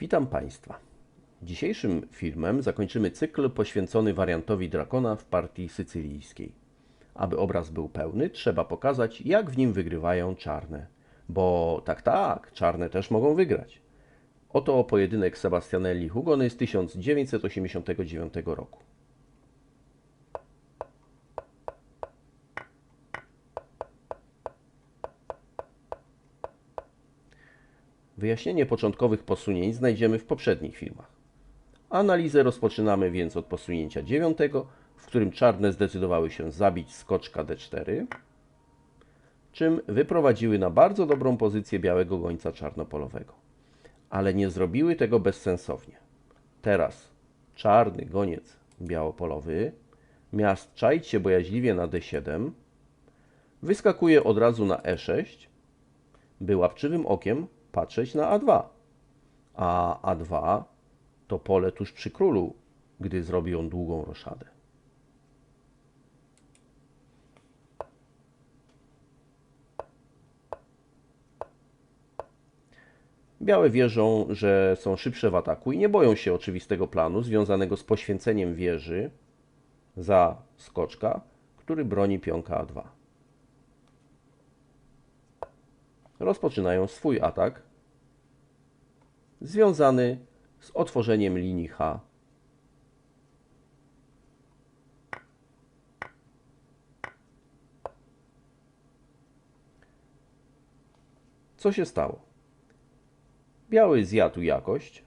Witam Państwa. Dzisiejszym filmem zakończymy cykl poświęcony wariantowi Drakona w partii sycylijskiej. Aby obraz był pełny, trzeba pokazać, jak w nim wygrywają czarne. Bo tak, tak, czarne też mogą wygrać. Oto pojedynek Sebastianelli Hugony z 1989 roku. Wyjaśnienie początkowych posunięć znajdziemy w poprzednich filmach. Analizę rozpoczynamy więc od posunięcia dziewiątego, w którym czarne zdecydowały się zabić skoczka d4, czym wyprowadziły na bardzo dobrą pozycję białego gońca czarnopolowego. Ale nie zrobiły tego bezsensownie. Teraz czarny goniec białopolowy, miast czaić się bojaźliwie na d7, wyskakuje od razu na e6, by łapczywym okiem patrzeć na A2. A A2 to pole tuż przy królu, gdy zrobi on długą roszadę. Białe wierzą, że są szybsze w ataku i nie boją się oczywistego planu związanego z poświęceniem wieży za skoczka, który broni pionka A2. rozpoczynają swój atak związany z otworzeniem linii H. Co się stało? Biały zjadł jakość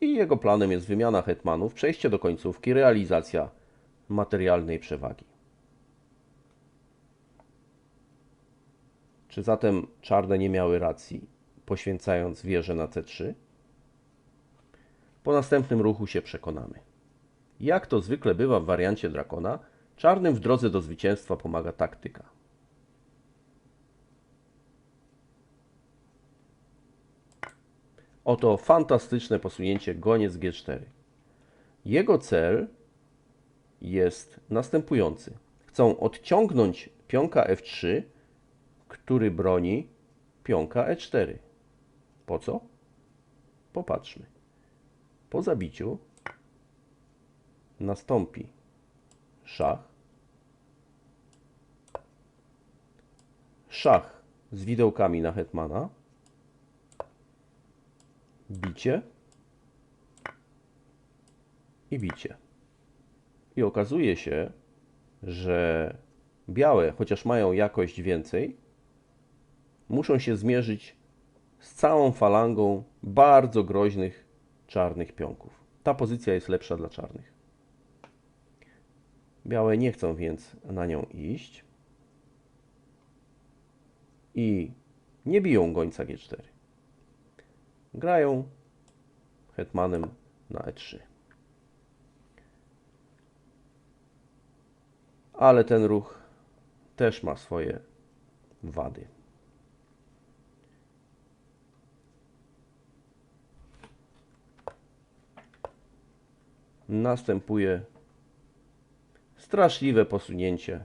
i jego planem jest wymiana hetmanów, przejście do końcówki, realizacja materialnej przewagi. Czy zatem czarne nie miały racji, poświęcając wieżę na C3? Po następnym ruchu się przekonamy. Jak to zwykle bywa w wariancie Drakona, czarnym w drodze do zwycięstwa pomaga taktyka. Oto fantastyczne posunięcie goniec G4. Jego cel jest następujący. Chcą odciągnąć pionka F3 który broni pionka E4. Po co? Popatrzmy. Po zabiciu nastąpi szach. Szach z widełkami na hetmana. Bicie. I bicie. I okazuje się, że białe, chociaż mają jakość więcej, muszą się zmierzyć z całą falangą bardzo groźnych czarnych pionków. Ta pozycja jest lepsza dla czarnych. Białe nie chcą więc na nią iść i nie biją gońca G4. Grają hetmanem na E3. Ale ten ruch też ma swoje wady. następuje straszliwe posunięcie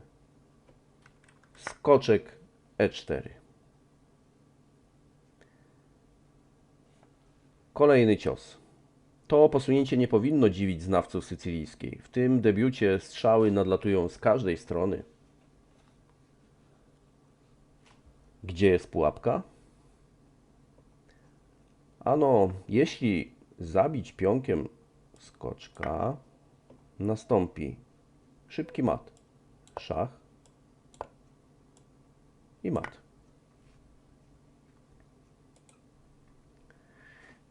skoczek E4. Kolejny cios. To posunięcie nie powinno dziwić znawców sycylijskiej. W tym debiucie strzały nadlatują z każdej strony. Gdzie jest pułapka? Ano, jeśli zabić pionkiem skoczka, nastąpi szybki mat, szach i mat.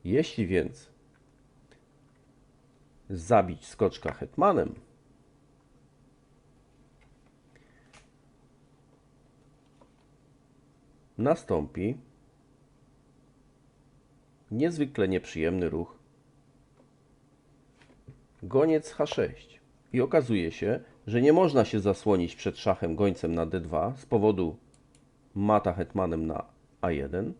Jeśli więc zabić skoczka hetmanem, nastąpi niezwykle nieprzyjemny ruch goniec H6 i okazuje się, że nie można się zasłonić przed szachem gońcem na D2 z powodu mata hetmanem na A1.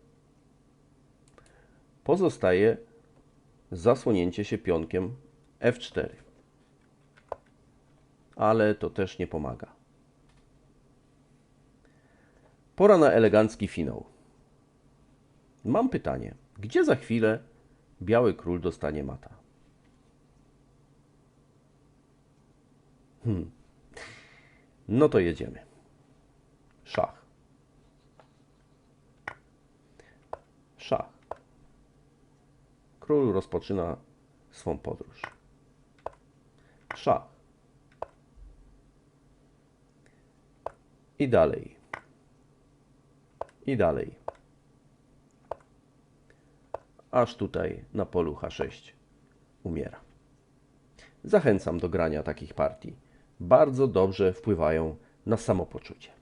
Pozostaje zasłonięcie się pionkiem F4. Ale to też nie pomaga. Pora na elegancki finał. Mam pytanie. Gdzie za chwilę biały król dostanie mata? Hmm. No to jedziemy. Szach. Szach. Król rozpoczyna swą podróż. Szach. I dalej. I dalej. Aż tutaj na polu H6 umiera. Zachęcam do grania takich partii. Bardzo dobrze wpływają na samopoczucie.